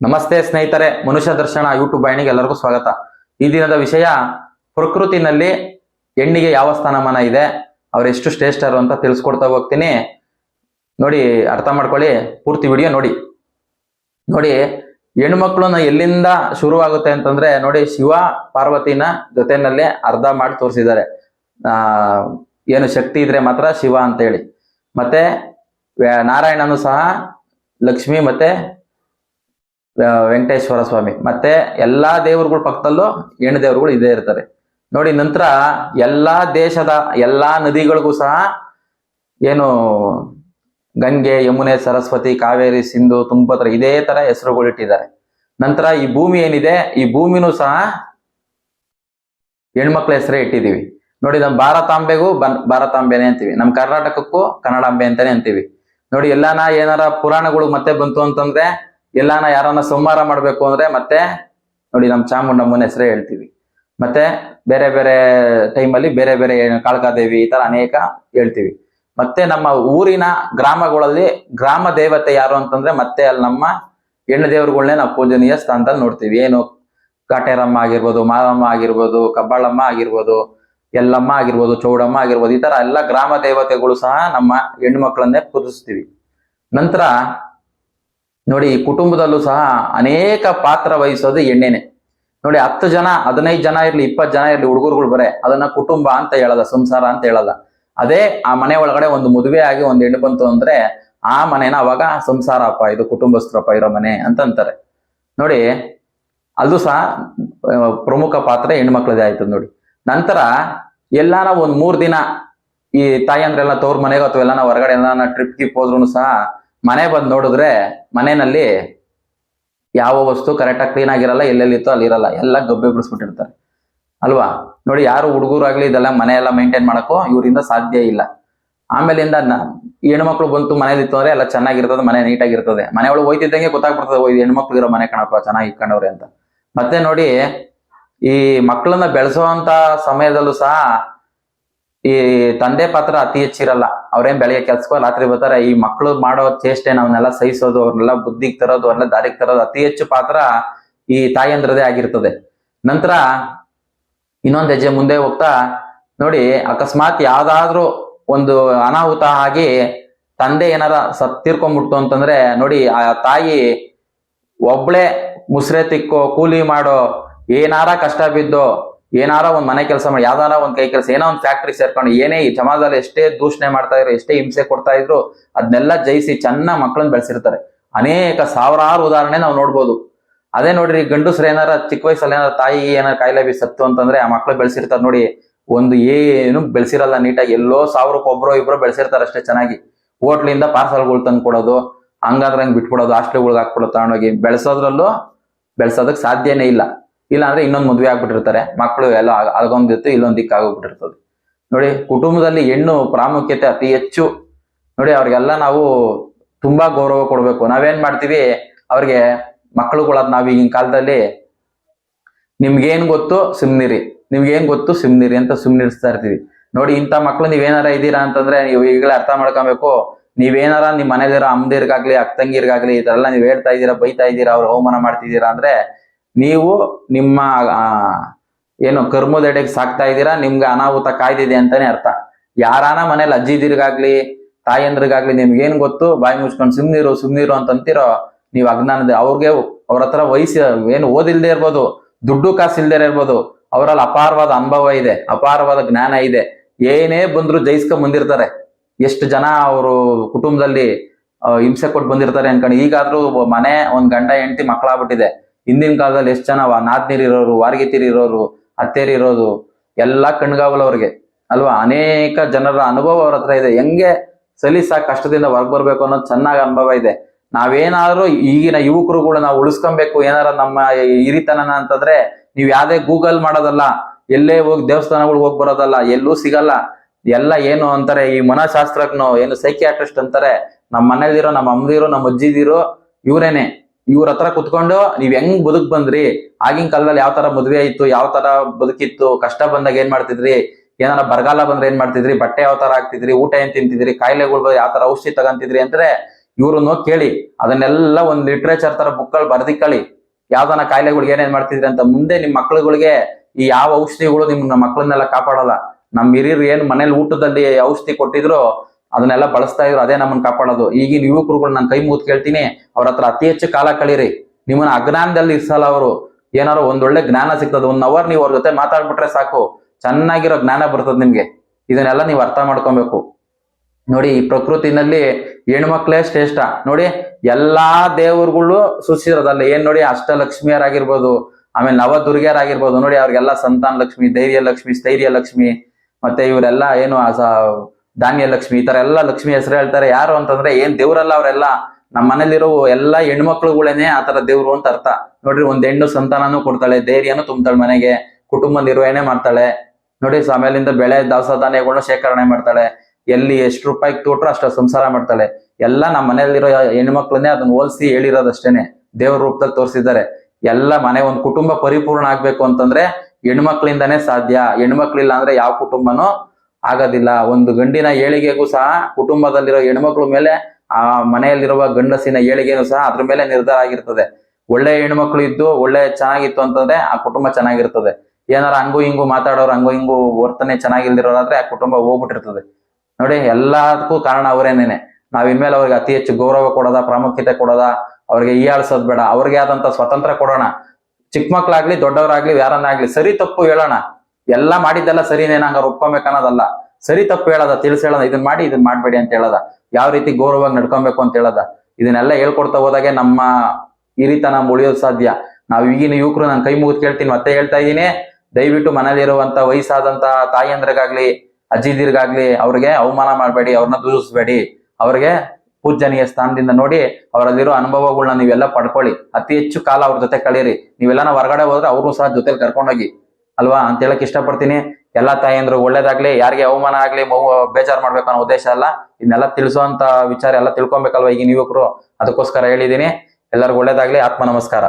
ನಮಸ್ತೆ ಸ್ನೇಹಿತರೆ, ಮನುಷ್ಯ ದರ್ಶನ ಯೂಟ್ಯೂಬ್ ವಾಹಿನಿಗೆ ಎಲ್ಲರಿಗೂ ಸ್ವಾಗತ. ಈ ದಿನದ ವಿಷಯ, ಪ್ರಕೃತಿನಲ್ಲಿ ಹೆಣ್ಣಿಗೆ ಯಾವ ಸ್ಥಾನಮಾನ ಇದೆ ಅವರೆಷ್ಟು ಶ್ರೇಷ್ಠರು ಅಂತ ತಿಳಿಸ್ಕೊಡ್ತಾ ಹೋಗ್ತೀನಿ. ನೋಡಿ, ಅರ್ಥ ಮಾಡ್ಕೊಳ್ಳಿ, ಪೂರ್ತಿ ವಿಡಿಯೋ ನೋಡಿ. ನೋಡಿ, ಹೆಣ್ಮಕ್ಳನ್ನ ಎಲ್ಲಿಂದ ಶುರುವಾಗುತ್ತೆ ಅಂತಂದ್ರೆ, ನೋಡಿ, ಶಿವ ಪಾರ್ವತಿನ ಜೊತೆನಲ್ಲಿ ಅರ್ಧ ಮಾಡಿ ತೋರಿಸಿದ್ದಾರೆ. ಆ, ಏನು ಶಕ್ತಿ ಇದ್ರೆ ಮಾತ್ರ ಶಿವ ಅಂತ ಹೇಳಿ ಮತ್ತೆ ನಾರಾಯಣನು ಸಹ ಲಕ್ಷ್ಮಿ ಮತ್ತೆ ವೆಂಕಟೇಶ್ವರ ಸ್ವಾಮಿ. ಮತ್ತೆ ಎಲ್ಲಾ ದೇವರುಗಳ ಪಕ್ಕದಲ್ಲೂ ಹೆಣ್ಣು ದೇವರುಗಳು ಇದೇ ಇರ್ತಾರೆ. ನೋಡಿ, ನಂತರ ಎಲ್ಲಾ ದೇಶದ ಎಲ್ಲಾ ನದಿಗಳಿಗೂ ಸಹ ಏನು ಗಂಗೆ, ಯಮುನೆ, ಸರಸ್ವತಿ, ಕಾವೇರಿ, ಸಿಂಧು, ತುಂಗಭದ್ರ ಇದೇ ತರ ಹೆಸರುಗಳು ಇಟ್ಟಿದ್ದಾರೆ. ನಂತರ ಈ ಭೂಮಿ ಏನಿದೆ, ಈ ಭೂಮಿನೂ ಸಹ ಹೆಣ್ಮಕ್ಳ ಹೆಸರೇ ಇಟ್ಟಿದೀವಿ ನೋಡಿ, ನಮ್ಮ ಭಾರತಾಂಬೆಗೂ ಬನ್, ಭಾರತಾಂಬೆನೆ ಅಂತೀವಿ. ನಮ್ಮ ಕರ್ನಾಟಕಕ್ಕೂ ಕನ್ನಡಾಂಬೆ ಅಂತಾನೆ ಅಂತೀವಿ. ನೋಡಿ, ಎಲ್ಲಾನ ಏನಾರ ಪುರಾಣಗಳು ಮತ್ತೆ ಬಂತು ಅಂತಂದ್ರೆ ಎಲ್ಲಾನ ಯಾರನ್ನ ಸಂಹಾರ ಮಾಡ್ಬೇಕು ಅಂದ್ರೆ ಮತ್ತೆ ನೋಡಿ ನಮ್ಮ ಚಾಮುಂಡಮ್ಮನ ಹೆಸರೇ ಹೇಳ್ತೀವಿ. ಮತ್ತೆ ಬೇರೆ ಬೇರೆ ಟೈಮಲ್ಲಿ ಬೇರೆ ಬೇರೆ ಕಾಳಕಾದೇವಿ ಈ ತರ ಅನೇಕ ಹೇಳ್ತೀವಿ. ಮತ್ತೆ ನಮ್ಮ ಊರಿನ ಗ್ರಾಮಗಳಲ್ಲಿ ಗ್ರಾಮ ದೇವತೆ ಯಾರು ಅಂತಂದ್ರೆ ಮತ್ತೆ ಅಲ್ಲಿ ನಮ್ಮ ಹೆಣ್ಣು ದೇವರುಗಳನ್ನೇ ನಾವು ಪೂಜನೀಯ ಸ್ಥಾನದಲ್ಲಿ ನೋಡ್ತೀವಿ. ಏನು ಕಾಟೇರಮ್ಮ ಆಗಿರ್ಬೋದು, ಮಾರಮ್ಮ ಆಗಿರ್ಬೋದು, ಕಬ್ಬಾಳಮ್ಮ ಆಗಿರ್ಬೋದು ಎಲ್ಲಮ್ಮ ಆಗಿರ್ಬೋದು, ಚೌಡಮ್ಮ ಆಗಿರ್ಬೋದು, ಈ ತರ ಎಲ್ಲ ಗ್ರಾಮ ದೇವತೆಗಳು ಸಹ ನಮ್ಮ ಹೆಣ್ಣು ಮಕ್ಕಳನ್ನೇ ಪೂಜಿಸ್ತೀವಿ. ನಂತರ ನೋಡಿ ಈ ಕುಟುಂಬದಲ್ಲೂ ಸಹ ಅನೇಕ ಪಾತ್ರ ವಹಿಸೋದು ಎಣ್ಣೆನೆ. ನೋಡಿ, ಹತ್ತು ಜನ, ಹದಿನೈದು ಜನ ಇರ್ಲಿ, ಇಪ್ಪತ್ತು ಜನ ಇರಲಿ ಹುಡುಗರುಗಳು ಬರೇ, ಅದನ್ನ ಕುಟುಂಬ ಅಂತ ಹೇಳಲ್ಲ, ಸಂಸಾರ ಅಂತ ಹೇಳಲ್ಲ. ಅದೇ ಆ ಮನೆ ಒಳಗಡೆ ಒಂದು ಮದುವೆ ಆಗಿ ಒಂದು ಹೆಣ್ಣು ಬಂತು ಅಂದ್ರೆ ಆ ಮನೆನ ಅವಾಗ ಸಂಸಾರಪ್ಪ, ಇದು ಕುಟುಂಬಸ್ಥರಪ್ಪ ಇರೋ ಮನೆ ಅಂತ ಅಂತಾರೆ. ನೋಡಿ ಅದು ಸಹ ಪ್ರಮುಖ ಪಾತ್ರ ಹೆಣ್ಮಕ್ಳದೇ ಆಯ್ತು ನೋಡಿ. ನಂತರ ಎಲ್ಲಾನ ಒಂದ್ ಮೂರ್ ದಿನ ಈ ತಾಯಿ ಅಂದ್ರೆ ಎಲ್ಲ ತವ್ರ ಮನೆಗೆ ಅಥವಾ ಎಲ್ಲಾನ ಹೊರಗಡೆ ಎಲ್ಲಾನ ಟ್ರಿಪ್ ಗಿಪ್ ಹೋದ್ರು ಸಹ ಮನೆ ಬಂದು ನೋಡಿದ್ರೆ ಮನೆಯಲ್ಲಿ ಯಾವ ವಸ್ತು ಕರೆಕ್ಟಾಗಿ ಕ್ಲೀನ್ ಆಗಿರಲ್ಲ ಎಲ್ಲೆಲ್ಲಿತ್ತೋ ಅಲ್ಲಿ ಇರಲ್ಲ ಎಲ್ಲ ಗಬ್ಬೆ ಬಿಡಿಸ್ಬಿಟ್ಟಿರ್ತಾರೆ. ಅಲ್ವಾ? ನೋಡಿ ಯಾರು ಹುಡುಗರು ಆಗ್ಲಿ ಇದೆಲ್ಲ ಮನೆ ಎಲ್ಲ ಮೇಂಟೈನ್ ಮಾಡಕೋ ಇವರಿಂದ ಸಾಧ್ಯ ಇಲ್ಲ. ಆಮೇಲಿಂದ ಹೆಣ್ಮಕ್ಳು ಬಂತು ಮನೇಲಿತ್ತು ಅಂದ್ರೆ ಎಲ್ಲ ಚೆನ್ನಾಗಿರ್ತದೆ ಮನೆ ನೀಟಾಗಿರ್ತದೆ. ಮನೆ ಒಳಗೆ ಹೋಯ್ತಿದ್ದಂಗೆ ಗೊತ್ತಾಗ್ಬಿಡ್ತದೆ ಓ, ಇದು ಹೆಣ್ಮಕ್ಳು ಇರೋ ಮನೆ ಕಣಪ್ಪ ಚೆನ್ನಾಗಿ ಇಟ್ಕೊಂಡವ್ರೆ ಅಂತ. ಮತ್ತೆ ನೋಡಿ ಈ ಮಕ್ಕಳನ್ನ ಬೆಳೆಸುವಂತ ಸಮಯದಲ್ಲೂ ಸಹ ಈ ತಂದೆ ಪಾತ್ರ ಅತಿ ಹೆಚ್ಚಿರಲ್ಲ ಅವ್ರೇನ್ ಬೆಳಗ್ಗೆ ಕೆಲ್ಸಕ್ಕೆ ರಾತ್ರಿ ಬರ್ತಾರೆ, ಈ ಮಕ್ಕಳು ಮಾಡೋ ಚೇಷ್ಟೆ ನಾವನ್ನೆಲ್ಲ ಸಹಿಸೋದು ಅವ್ರನ್ನೆಲ್ಲ ಬುದ್ಧಿಗೆ ತರೋದು ಅವ್ರನ್ನೆಲ್ಲ ದಾರಿಗೆ ತರೋದು ಅತಿ ಹೆಚ್ಚು ಪಾತ್ರ ಈ ತಾಯಂದ್ರದೇ ಆಗಿರ್ತದೆ. ನಂತರ ಇನ್ನೊಂದ್ ಹೆಜ್ಜೆ ಮುಂದೆ ಹೋಗ್ತಾ, ನೋಡಿ, ಅಕಸ್ಮಾತ್ ಯಾವ್ದಾದ್ರೂ ಒಂದು ಅನಾಹುತ ಆಗಿ ತಂದೆ ಏನಾರ ಸತ್ತಿರ್ಕೊಂಡ್ಬಿಡ್ತು ಅಂತಂದ್ರೆ, ನೋಡಿ, ಆ ತಾಯಿ ಒಬ್ಳೆ ಮುಸ್ರೆ ತಿಕ್ಕೋ, ಕೂಲಿ ಮಾಡೋ, ಏನಾರ ಕಷ್ಟ ಬಿದ್ದೋ ಏನಾರ ಒಂದ್ ಮನೆ ಕೆಲಸ ಮಾಡಿ, ಯಾವ್ದಾರ ಒಂದ್ ಕೈ ಕೆಲಸ, ಏನೋ ಒಂದ್ ಫ್ಯಾಕ್ಟ್ರಿ ಸೇರ್ಕೊಂಡು, ಏನೇ ಈ ಸಮಾಜದಲ್ಲಿ ಎಷ್ಟೇ ದೂಷಣೆ ಮಾಡ್ತಾ ಇದ್ರು, ಎಷ್ಟೇ ಹಿಂಸೆ ಕೊಡ್ತಾ ಇದ್ರು ಅದನ್ನೆಲ್ಲ ಜಯಿಸಿ ಚೆನ್ನ ಮಕ್ಕಳನ್ನ ಬೆಳೆಸಿರ್ತಾರೆ. ಅನೇಕ ಸಾವಿರಾರು ಉದಾಹರಣೆ ನಾವು ನೋಡ್ಬೋದು. ಅದೇ ನೋಡ್ರಿ ಗಂಡುಸ್ರ ಏನಾರ, ಚಿಕ್ಕ ವಯಸ್ಸಲ್ಲಿ ಏನಾರ ತಾಯಿ ಏನಾರ ಕಾಯಿಲೆ ಬಿ ಸತ್ತು ಅಂತಂದ್ರೆ ಆ ಮಕ್ಳು ಬೆಳೆಸಿರ್ತಾರೆ ನೋಡಿ. ಒಂದು ಏನು ಬೆಳೆಸಿರಲ್ಲ, ನೀಟಾಗಿ ಎಲ್ಲೋ ಸಾವಿರಕ್ಕೆ ಒಬ್ರೋ ಇಬ್ರೋ ಬೆಳೆಸಿರ್ತಾರೆ ಅಷ್ಟೇ ಚೆನ್ನಾಗಿ. ಹೋಟ್ಲಿಂದ ಪಾರ್ಸಲ್ಗಳು ತಂದು ಕೊಡೋದು ಹಂಗಾದ್ರೆ ಬಿಟ್ಬಿಡೋದು ಬಿಟ್ಬಿಡೋದು ಹಾಸ್ಟೆಲ್ಗಳಿಗೆ ಹಾಕ್ಬಿಡೋ ತಗೊಂಡೋಗಿ. ಬೆಳೆಸೋದ್ರಲ್ಲೂ ಬೆಳೆಸೋದಕ್ಕೆ ಸಾಧ್ಯನೇ ಇಲ್ಲ. ಇಲ್ಲ ಅಂದ್ರೆ ಇನ್ನೊಂದು ಮದ್ವೆ ಆಗ್ಬಿಟ್ಟಿರ್ತಾರೆ ಮಕ್ಕಳು ಎಲ್ಲ ಅಲ್ಗೊಂದಿತ್ತು ದಿಕ್ಕ ಆಗೋಗ್ಬಿಟ್ಟಿರ್ತದೆ. ನೋಡಿ, ಕುಟುಂಬದಲ್ಲಿ ಹೆಣ್ಣು ಪ್ರಾಮುಖ್ಯತೆ ಅತಿ ಹೆಚ್ಚು. ನೋಡಿ, ಅವ್ರಿಗೆಲ್ಲ ನಾವು ತುಂಬಾ ಗೌರವ ಕೊಡ್ಬೇಕು. ನಾವೇನ್ ಮಾಡ್ತೀವಿ, ಅವ್ರಿಗೆ ಮಕ್ಕಳುಗಳಾದ್ ನಾವ್ ಈಗಿನ ಕಾಲದಲ್ಲಿ, ನಿಮ್ಗೇನ್ ಗೊತ್ತು, ಸುಮ್ನಿರಿ. ನಿಮ್ಗೇನ್ ಗೊತ್ತು, ಸುಮ್ನಿರಿ ಅಂತ ಸುಮ್ನಿರಿಸ್ತಾ ಇರ್ತೀವಿ. ನೋಡಿ, ಇಂಥ ಮಕ್ಳು ನೀವೇನಾರ ಇದ್ದೀರಾ ಅಂತಂದ್ರೆ, ನೀವು ಈಗಲೇ ಅರ್ಥ ಮಾಡ್ಕೊಬೇಕು. ನೀವೇನಾರ ನಿಮ್ ಮನೇಲಿರೋ ಅಮ್ಮದಿರ್ಗಾಗ್ಲಿ ಅಕ್ಕಂಗಿರ್ಗಾಗ್ಲಿ ಈ ತರ ಎಲ್ಲ ನೀವ್ ಹೇಳ್ತಾ ಇದ್ದೀರಾ, ಬೈತಾ ಇದ್ದೀರಾ, ಅವ್ರು ಅವಮಾನ ಮಾಡ್ತಿದ್ದೀರಾ ಅಂದ್ರೆ ನೀವು ನಿಮ್ಮ ಏನು ಕರ್ಮದೆಡೆಗೆ ಸಾಕ್ತಾ ಇದ್ದೀರಾ, ನಿಮ್ಗೆ ಅನಾಹುತ ಕಾಯ್ದಿದೆ ಅಂತಾನೆ ಅರ್ಥ. ಯಾರಾನ ಮನೇಲಿ ಅಜ್ಜಿದಿರ್ಗಾಗ್ಲಿ ತಾಯಂದ್ರಿಗಾಗ್ಲಿ ನಿಮ್ಗೆ ಏನ್ ಗೊತ್ತು? ಬಾಯಿ ಮುಚ್ಕೊಂಡು ಸುಮ್ನಿರು ಸುಮ್ನಿರು ಅಂತ ಅಂತಿರೋ ನೀವು ಅಜ್ಞಾನದ, ಅವ್ರಿಗೆ ಅವ್ರ ಹತ್ರ ವಯಸ್ಸು ಏನು ಓದಿಲ್ದೇ ಇರ್ಬೋದು, ದುಡ್ಡು ಕಾಸು ಇಲ್ದೇ ಇರ್ಬೋದು, ಅವರಲ್ಲಿ ಅಪಾರವಾದ ಅನುಭವ ಇದೆ, ಅಪಾರವಾದ ಜ್ಞಾನ ಇದೆ. ಏನೇ ಬಂದ್ರು ಜಯಿಸ್ಕೊಂಡ್ ಬಂದಿರ್ತಾರೆ. ಎಷ್ಟು ಜನ ಅವರು ಕುಟುಂಬದಲ್ಲಿ ಹಿಂಸೆ ಕೊಟ್ಟು ಬಂದಿರ್ತಾರೆ ಅನ್ಕೊಂಡು, ಈಗಾದ್ರೂ ಮನೆ, ಒಂದ್ ಗಂಡ, ಹೆಂಡತಿ ಮಕ್ಕಳಾಗ್ಬಿಟ್ಟಿದೆ ಹಿಂದಿನ ಕಾಲದಲ್ಲಿ ಎಷ್ಟು ಜನ ನಾದ್ನೀರ್ ಇರೋರು ವಾರ್ಗಿತೀರ್ ಇರೋರು ಅತ್ತೇರಿ ಇರೋದು, ಎಲ್ಲಾ ಕಣ್ಗಾವಲವ್ರಿಗೆ, ಅಲ್ವಾ? ಅನೇಕ ಜನರ ಅನುಭವ ಅವ್ರ ಹತ್ರ ಇದೆ. ಹೆಂಗೆ ಸಲೀಸ ಕಷ್ಟದಿಂದ ಹೊರಗ್ ಬರ್ಬೇಕು ಅನ್ನೋದು ಚೆನ್ನಾಗಿ ಅನುಭವ ಇದೆ. ನಾವೇನಾದ್ರೂ ಈಗಿನ ಯುವಕರು ಕೂಡ ನಾವು ಉಳಿಸ್ಕೊಬೇಕು, ಏನಾರ ನಮ್ಮ ಹಿರಿತನನ ಅಂತಂದ್ರೆ ನೀವ್ ಯಾವ್ದೇ ಗೂಗಲ್ ಮಾಡೋದಲ್ಲ, ಎಲ್ಲೇ ಹೋಗಿ ದೇವಸ್ಥಾನಗಳಿಗೆ ಹೋಗಿ ಬರೋದಲ್ಲ, ಎಲ್ಲೂ ಸಿಗಲ್ಲ. ಎಲ್ಲ ಏನು ಅಂತಾರೆ, ಈ ಮನಃಶಾಸ್ತ್ರಜ್ಞ, ಏನು ಸೈಕಿಯಾಟ್ರಿಸ್ಟ್ ಅಂತಾರೆ ನಮ್ಮ ಮನೇಲಿರೋ ನಮ್ಮ ಅಮ್ಮದಿರೋ ನಮ್ಮ ಅಜ್ಜಿದಿರೋ ಇವ್ರೇನೆ. ಇವ್ರ ಹತ್ರ ಕುತ್ಕೊಂಡು ನೀವ್ ಹೆಂಗ್ ಬದುಕ್ ಬಂದ್ರಿ? ಆಗಿನ ಕಾಲದಲ್ಲಿ ಯಾವ ತರ ಮದ್ವೆ ಆಯ್ತು, ಯಾವ ತರ ಬದುಕಿತ್ತು, ಕಷ್ಟ ಬಂದಾಗ ಏನ್ ಮಾಡ್ತಿದ್ರಿ? ಏನಾರ ಬರಗಾಲ ಬಂದ್ರೆ ಏನ್ ಮಾಡ್ತಿದ್ರಿ? ಬಟ್ಟೆ ಯಾವ ತರ ಹಾಕ್ತಿದ್ರಿ? ಊಟ ಏನ್ ತಿಂತಿದ್ರಿ? ಕಾಯಿಲೆಗಳು ಯಾವ ತರ ಔಷಧಿ ತಗಂತಿದ್ರಿ ಅಂದ್ರೆ ಇವ್ರನ್ನ ಕೇಳಿ, ಅದನ್ನೆಲ್ಲ ಒಂದ್ ಲಿಟ್ರೇಚರ್ ತರ ಬುಕ್ಗಳು ಬರ್ದಿಕ್ಕಳಿ ಯಾವ್ದನ ಕಾಯಿಲೆಗಳಿಗೆ ಏನೇನ್ ಮಾಡ್ತಿದ್ರಿ ಅಂತ ಮುಂದೆ ನಿಮ್ ಮಕ್ಳುಗಳಿಗೆ ಈ ಯಾವ ಔಷಧಿಗಳು ನಿಮ್ ಮಕ್ಕಳನ್ನೆಲ್ಲ ಕಾಪಾಡಲ್ಲ. ನಮ್ ಹಿರಿಯರು ಏನ್ ಮನೇಲಿ ಊಟದಲ್ಲಿ ಔಷಧಿ ಕೊಟ್ಟಿದ್ರು ಅದನ್ನೆಲ್ಲ ಬಳಸ್ತಾ ಇದ್ರು, ಅದೇ ನಮ್ಮನ್ನ ಕಾಪಾಡೋದು. ಈಗಿನ ಯುವಕರುಗಳು ನಾನು ಕೈ ಮುಗಿದು ಕೇಳ್ತೀನಿ, ಅವ್ರ ಹತ್ರ ಅತಿ ಹೆಚ್ಚು ಕಾಲ ಕಳೀರಿ. ನಿಮ್ಮನ್ನ ಅಜ್ಞಾನದಲ್ಲಿ ಇರ್ಸಲ್ಲ ಅವರು. ಏನಾರು ಒಂದೊಳ್ಳೆ ಜ್ಞಾನ ಸಿಗ್ತದೆ ಒನ್ ಅವರ್ ನೀವು ಅವ್ರ ಜೊತೆ ಮಾತಾಡ್ಬಿಟ್ರೆ ಸಾಕು. ಚೆನ್ನಾಗಿರೋ ಜ್ಞಾನ ಬರ್ತದೆ ನಿಮ್ಗೆ. ಇದನ್ನೆಲ್ಲ ನೀವು ಅರ್ಥ ಮಾಡ್ಕೊಬೇಕು. ನೋಡಿ, ಈ ಪ್ರಕೃತಿನಲ್ಲಿ ಹೆಣ್ಮಕ್ಳೇ ಶ್ರೇಷ್ಠ. ನೋಡಿ, ಎಲ್ಲಾ ದೇವರುಗಳು ಸೃಷ್ಟಿರೋದಲ್ಲ ಏನ್ ನೋಡಿ, ಅಷ್ಟಲಕ್ಷ್ಮಿಯರಾಗಿರ್ಬೋದು, ಆಮೇಲೆ ನವದುರ್ಗಿಯರಾಗಿರ್ಬೋದು. ನೋಡಿ, ಅವ್ರಿಗೆಲ್ಲ ಸಂತಾನ ಲಕ್ಷ್ಮಿ ಧೈರ್ಯ ಲಕ್ಷ್ಮಿ, ಸ್ಥೈರ್ಯ ಲಕ್ಷ್ಮಿ. ಮತ್ತೆ ಇವರೆಲ್ಲ ಏನು ಧಾನ್ಯ ಲಕ್ಷ್ಮಿ, ಈ ತರ ಎಲ್ಲ ಲಕ್ಷ್ಮಿ ಹೆಸರು ಹೇಳ್ತಾರೆ. ಯಾರು ಅಂತಂದ್ರೆ ಏನ್ ದೇವ್ರಲ್ಲ ಅವರೆಲ್ಲ? ನಮ್ಮ ಮನೇಲಿರೋ ಎಲ್ಲ ಹೆಣ್ಮಕ್ಳುಗಳೇನೆ ಆ ತರ ದೇವ್ರು ಅಂತ ಅರ್ಥ. ನೋಡ್ರಿ, ಒಂದ್ ಹೆಣ್ಣು ಸಂತಾನನೂ ಕೊಡ್ತಾಳೆ, ಧೈರ್ಯನೂ ತುಂಬ್ತಾಳೆ ಮನೆಗೆ ಕುಟುಂಬ ನಿರ್ವಹಣೆ ಮಾಡ್ತಾಳೆ. ನೋಡಿ ಆಮೇಲಿಂದ ಬೆಳೆ ದವಸ ಧಾನ್ಯಗಳನ್ನ ಶೇಖರಣೆ ಮಾಡ್ತಾಳೆ. ಎಲ್ಲಿ ಎಷ್ಟು ರೂಪಾಯಿ ತೋಟ್ರು ಅಷ್ಟ ಸಂಸಾರ ಮಾಡ್ತಾಳೆ. ಎಲ್ಲ ನಮ್ಮ ಮನೆಯಲ್ಲಿರೋ ಹೆಣ್ಮಕ್ಳನ್ನೇ ಅದನ್ನ ಹೋಲಿಸಿ ಹೇಳಿರೋದಷ್ಟೇನೆ. ದೇವ್ರ ರೂಪದಲ್ಲಿ ತೋರಿಸಿದ್ದಾರೆ. ಎಲ್ಲ ಮನೆ, ಒಂದು ಕುಟುಂಬ ಪರಿಪೂರ್ಣ ಆಗ್ಬೇಕು ಅಂತಂದ್ರೆ ಹೆಣ್ಮಕ್ಳಿಂದಾನೇ ಸಾಧ್ಯ. ಹೆಣ್ಮಕ್ಳಿಲ್ಲ ಅಂದ್ರೆ ಯಾವ ಕುಟುಂಬನೂ ಆಗೋದಿಲ್ಲ. ಒಂದು ಗಂಡಿನ ಏಳಿಗೆಗೂ ಸಹ ಕುಟುಂಬದಲ್ಲಿರೋ ಹೆಣ್ಮಕ್ಳು ಮೇಲೆ, ಆ ಮನೆಯಲ್ಲಿರುವ ಗಂಡಸಿನ ಏಳಿಗೆನೂ ಸಹ ಅದ್ರ ಮೇಲೆ ನಿರ್ಧಾರ ಆಗಿರ್ತದೆ. ಒಳ್ಳೆ ಹೆಣ್ಮಕ್ಳು ಇದ್ದು ಒಳ್ಳೆ ಚೆನ್ನಾಗಿತ್ತು ಅಂತಂದ್ರೆ ಆ ಕುಟುಂಬ ಚೆನ್ನಾಗಿರ್ತದೆ. ಏನಾರ ಹಂಗು ಹಿಂಗು ಮಾತಾಡೋರು, ಹಂಗು ಹಿಂಗು ವರ್ತನೆ ಚೆನ್ನಾಗಿಲ್ದಿರೋರಾದ್ರೆ ಆ ಕುಟುಂಬ ಹೋಗ್ಬಿಟ್ಟಿರ್ತದೆ. ನೋಡಿ, ಎಲ್ಲದಕ್ಕೂ ಕಾರಣ ಅವರೇನೇನೆ. ನಾವ್ ಇನ್ಮೇಲೆ ಅವ್ರಿಗೆ ಅತಿ ಹೆಚ್ಚು ಗೌರವ ಕೊಡೋದ, ಪ್ರಾಮುಖ್ಯತೆ ಕೊಡೋದ, ಅವ್ರಿಗೆ ಹೀಯಾಳ್ಸೋದ್ ಬೇಡ. ಅವ್ರಿಗೆ ಆದಂತ ಸ್ವತಂತ್ರ ಕೊಡೋಣ. ಚಿಕ್ಕ ಮಕ್ಳಾಗ್ಲಿ ದೊಡ್ಡವರಾಗ್ಲಿ, ಯಾರನ್ನಾಗ್ಲಿ ಸರಿ ತಪ್ಪು ಹೇಳೋಣ. ಎಲ್ಲ ಮಾಡಿದ್ದೆಲ್ಲ ಸರಿನೇ, ನಂಗೆ ಒಪ್ಕೊಬೇಕು ಅನ್ನೋದಲ್ಲ ಸರಿ ತಪ್ಪು ಹೇಳದ, ತಿಳಿಸ್ ಹೇಳದ ಇದನ್ನ ಮಾಡಿ ಇದನ್ನ ಮಾಡ್ಬೇಡಿ ಅಂತ ಹೇಳೋದ. ಯಾವ ರೀತಿ ಗೌರವವಾಗಿ ನಡ್ಕೊಬೇಕು ಅಂತ ಹೇಳೋದ. ಇದನ್ನೆಲ್ಲ ಹೇಳ್ಕೊಡ್ತಾ ಹೋದಾಗೆ ನಮ್ಮ ಹಿರಿತನ ಉಳಿಯೋದು ಸಾಧ್ಯ. ನಾವ್ ಈಗಿನ ಯುವಕರು ನಾನು ಕೈ ಮುಗಿದು ಕೇಳ್ತೀನಿ, ಮತ್ತೆ ಹೇಳ್ತಾ ಇದ್ದೀನಿ. ದಯವಿಟ್ಟು ಮನೇಲಿರುವಂತ ವಯಸ್ಸಾದಂತ ತಾಯಿಯಂದ್ರಿಗಾಗ್ಲಿ ಅಜ್ಜಿದಿರ್ಗಾಗ್ಲಿ, ಅವ್ರಿಗೆ ಅವಮಾನ ಮಾಡಬೇಡಿ, ಅವ್ರನ್ನ ದೂಷಿಸ್ಬೇಡಿ. ಅವ್ರಿಗೆ ಪೂಜನೀಯ ಸ್ಥಾನದಿಂದ ನೋಡಿ, ಅವರಲ್ಲಿರೋ ಅನುಭವಗಳನ್ನ ನೀವೆಲ್ಲ ಪಡ್ಕೊಳ್ಳಿ. ಅತಿ ಹೆಚ್ಚು ಕಾಲ ಅವ್ರ ಜೊತೆ ಕಳೀರಿ. ನೀವೆಲ್ಲ ಹೊರಗಡೆ ಹೋದ್ರೆ ಅವ್ರನ್ನೂ ಸಹ ಜೊತೆಲಿ ಕರ್ಕೊಂಡೋಗಿ. ಅಲ್ವಾ ಅಂತ ಹೇಳಕ್ ಇಷ್ಟಪಡ್ತೀನಿ. ಎಲ್ಲಾ ತಾಯಂದ್ರು ಒಳ್ಳೇದಾಗ್ಲಿ, ಯಾರಿಗೆ ಅವಮಾನ ಆಗ್ಲಿ ಬೇಜಾರ್ ಮಾಡ್ಬೇಕು ಅನ್ನೋ ಉದ್ದೇಶ ಅಲ್ಲ. ಇದನ್ನೆಲ್ಲ ತಿಳಿಸುವಂತ ವಿಚಾರ ಎಲ್ಲ ತಿಳ್ಕೊಬೇಕಲ್ವಾ ಈಗಿನ ಯುವಕರು? ಅದಕ್ಕೋಸ್ಕರ ಹೇಳಿದೀನಿ ಎಲ್ಲರಿಗೂ ಒಳ್ಳೇದಾಗ್ಲಿ. ಆತ್ಮ ನಮಸ್ಕಾರ.